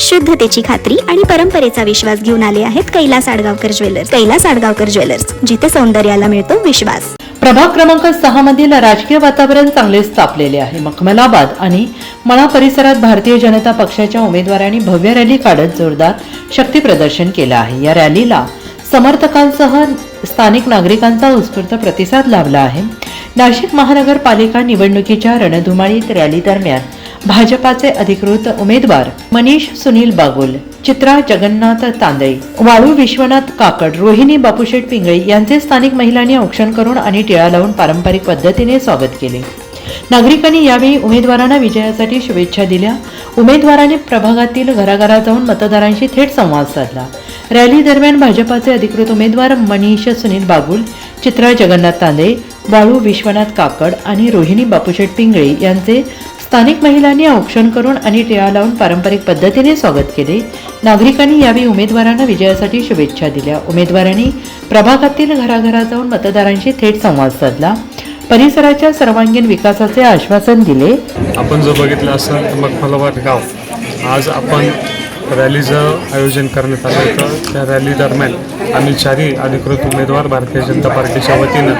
शुद्धतेची खात्री आणि परंपरेचा विश्वास घेऊन आले आहेत कैलास आडगावकर ज्वेलर्स. कैलास आडगावकर ज्वेलर्स जिथे सौंदर्याला मिळतो विश्वास. प्रभाग क्रमांक सहा मधील राजकीय वातावरण चांगलेच तापलेले आहे. मखमलाबाद आणि मळा परिसरात भारतीय जनता पक्षाच्या उमेदवारांनी भव्य रॅली काढत जोरदार शक्ती प्रदर्शन केलं आहे. या रॅलीला समर्थकांसह स्थानिक नागरिकांचा उत्स्फूर्त प्रतिसाद लाभला आहे. नाशिक महानगरपालिका निवडणुकीच्या रणधुमाळीत रॅली दरम्यान भाजपाचे अधिकृत उमेदवार मनीष सुनील बागुल चित्रा जगन्नाथ तांदळे वाळू विश्वनाथ काकड रोहिणी बापूशेठ पिंगळे यांचे स्थानिक महिलांनी औक्षण करून आणि टिळा लावून पारंपरिक पद्धतीने स्वागत केले. नागरिकांनी यावेळी उमेदवारांना विजयासाठी शुभेच्छा दिल्या. उमेदवारांनी प्रभागातील घराघरात जाऊन मतदारांशी थेट संवाद साधला. रॅली दरम्यान भाजपाचे अधिकृत उमेदवार मनीष सुनील बागुल चित्रा जगन्नाथ तांदे वाळू विश्वनाथ काकड आणि रोहिणी बापूशेठ पिंगळे यांचे स्थानिक महिलांनी औक्षण करून आणि टिळा लावून पारंपरिक पद्धतीने स्वागत केले. नागरिकांनी यावेळी उमेदवारांना विजयासाठी शुभेच्छा दिल्या. उमेदवारांनी प्रभागातील घराघरात जाऊन मतदारांशी थेट संवाद साधला. परिसराच्या सर्वांगीण विकासाचे आश्वासन दिले. आपण जर बघितलं असेल तर गाव आज आपण रॅलीचं आयोजन करण्यात आलं होतं. त्या रॅली दरम्यान आम्ही चारही अधिकृत उमेदवार भारतीय जनता पार्टीच्या वतीनं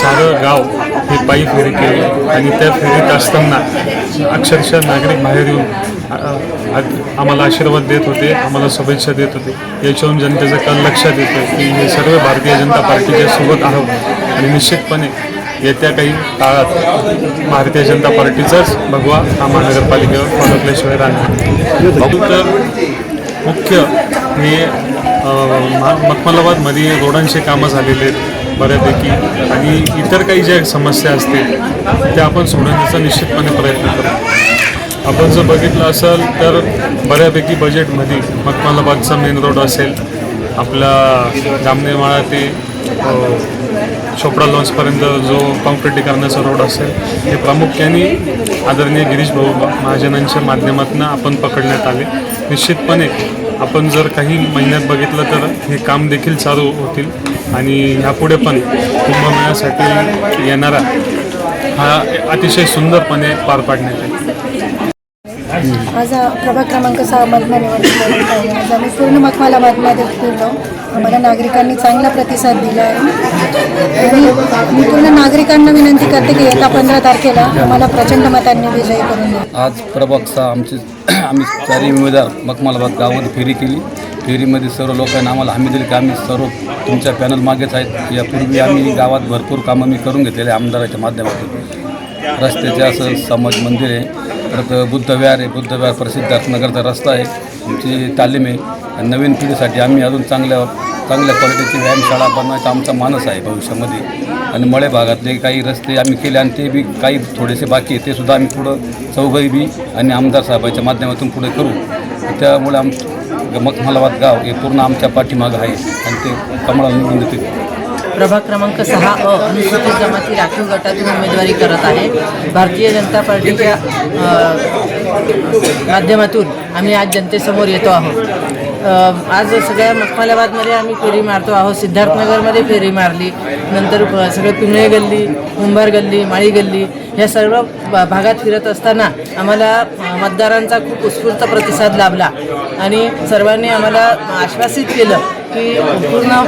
सारं गाव हे पायी फेरी केली. आणि त्या फेरीत असताना अक्षरशः नागरिक बाहेर येऊन आम्हाला आशीर्वाद देत होते आम्हाला शुभेच्छा देत होते. याच्यावरून जनतेचं कल लक्षात येतं की हे सर्व भारतीय जनता पार्टीच्या सोबत आहोत. आणि निश्चितपणे येत्या काही काळात भारतीय जनता पार्टीचाच भगवा हा महानगरपालिकेवर फडकल्याशिवाय राहणार तर मुख्य हे मखमलाबादमध्ये रोडांचे कामं झालेले आहेत बऱ्यापैकी आणि इतर काही ज्या समस्या असतील त्या आपण सोडवण्याचा निश्चितपणे प्रयत्न करू. आपण जर बघितलं असेल तर बऱ्यापैकी बजेटमध्ये मखमलाबादचा मेन रोड असेल आपला जामनेमाळा ते चोपडा लॉन्चपर्यंत जो कॉन्क्रिटीकरणाचा रोड असेल हे प्रामुख्याने आदरणीय गिरीश भाऊ महाजनांच्या माध्यमातून आपण पकडण्यात आले. निश्चितपणे आपण जर काही महिन्यात बघितलं तर हे काम देखील चालू होतील आणि ह्यापुढे पण कुंभमेळ्यासाठी येणारा हा अतिशय सुंदरपणे पार पाडण्यात येईल. आज प्रभाग क्रमांक सहा मधला निवडणूक लढवत आहे. आज आम्ही पूर्ण मखमालाबादमध्ये फिरलो आम्हाला नागरिकांनी चांगला प्रतिसाद दिला आहे. आणि मी पूर्ण नागरिकांना विनंती करते की येत्या पंधरा तारखेला आम्हाला प्रचंड मतांनी विजयी करून द्या. आज प्रभाग सहा आमचे आम्ही चारही उमेदवार मखमालाबाद गावामध्ये फेरी केली. फेरीमध्ये सर्व लोकांना आम्हाला हमी दिली की आम्ही सर्व तुमच्या पॅनल मागेच आहेत. यापूर्वी आम्ही गावात भरपूर कामं मी करून घेतलेले आमदाराच्या माध्यमातून. रस्त्याचे असं समाज मंदिर आहे. परत बुद्धविहार आहे. बुद्धविहार प्रसिद्ध नगरचा रस्ता आहे. आमची तालीम आहे. आणि नवीन पिढीसाठी आम्ही अजून चांगल्या चांगल्या क्वालिटीची व्यायामशाळा बनवायचा आमचा मानस आहे भविष्यामध्ये. आणि मळे भागातले काही रस्ते आम्ही केले आणि ते बी काही थोडेसे बाकी आहे. ते सुद्धा आम्ही पुढं चौघही बी आणि आमदार साहेबाच्या माध्यमातून पुढे करू. त्यामुळे आम मखमलाबाद गाव हे पूर्ण आमच्या पाठीमागं आहे. आणि ते कमळाला निवडून देते प्रभाग क्रमांक सहा अ अनुसूचित जमाती राखीव गटातून उमेदवारी करत आहे. भारतीय जनता पार्टीच्या माध्यमातून आम्ही आज जनतेसमोर येतो आहोत. आज सगळ्या मखमालाबादमध्ये आम्ही फेरी मारतो आहोत. सिद्धार्थनगरमध्ये फेरी मारली. नंतर सगळं पिंगळे गल्ली कुंभार गल्ली माळी गल्ली ह्या सर्व भागात फिरत असताना आम्हाला मतदारांचा खूप उत्स्फूर्त प्रतिसाद लाभला. आणि सर्वांनी आम्हाला आश्वासित केलं की पूर्ण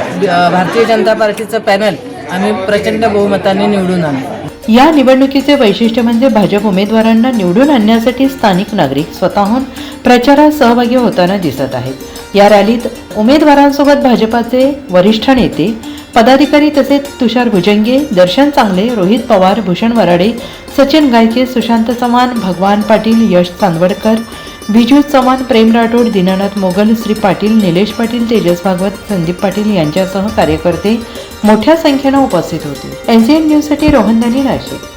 भारतीय जनता पार्टीचं पॅनल आम्ही प्रचंड बहुमताने निवडून आणू. या निवडणुकीचे वैशिष्ट्य म्हणजे भाजप उमेदवारांना निवडून आणण्यासाठी स्थानिक नागरिक स्वतःहून प्रचारात सहभागी होताना दिसत आहेत. या रॅलीत उमेदवारांसोबत भाजपाचे वरिष्ठ नेते पदाधिकारी तसेच तुषार भुजंगे दर्शन चांगले रोहित पवार भूषण वराडे सचिन गायके सुशांत चव्हाण भगवान पाटील यश चांदवडकर बिजू चव्हाण प्रेम राठोड दीनानाथ मोगल श्री पाटील निलेश पाटील तेजस भागवत संदीप पाटील यांच्यासह कार्यकर्ते मोठ्या संख्येनं उपस्थित होते. एनसीएन न्यूजसाठी रोहन दानी नाशिक.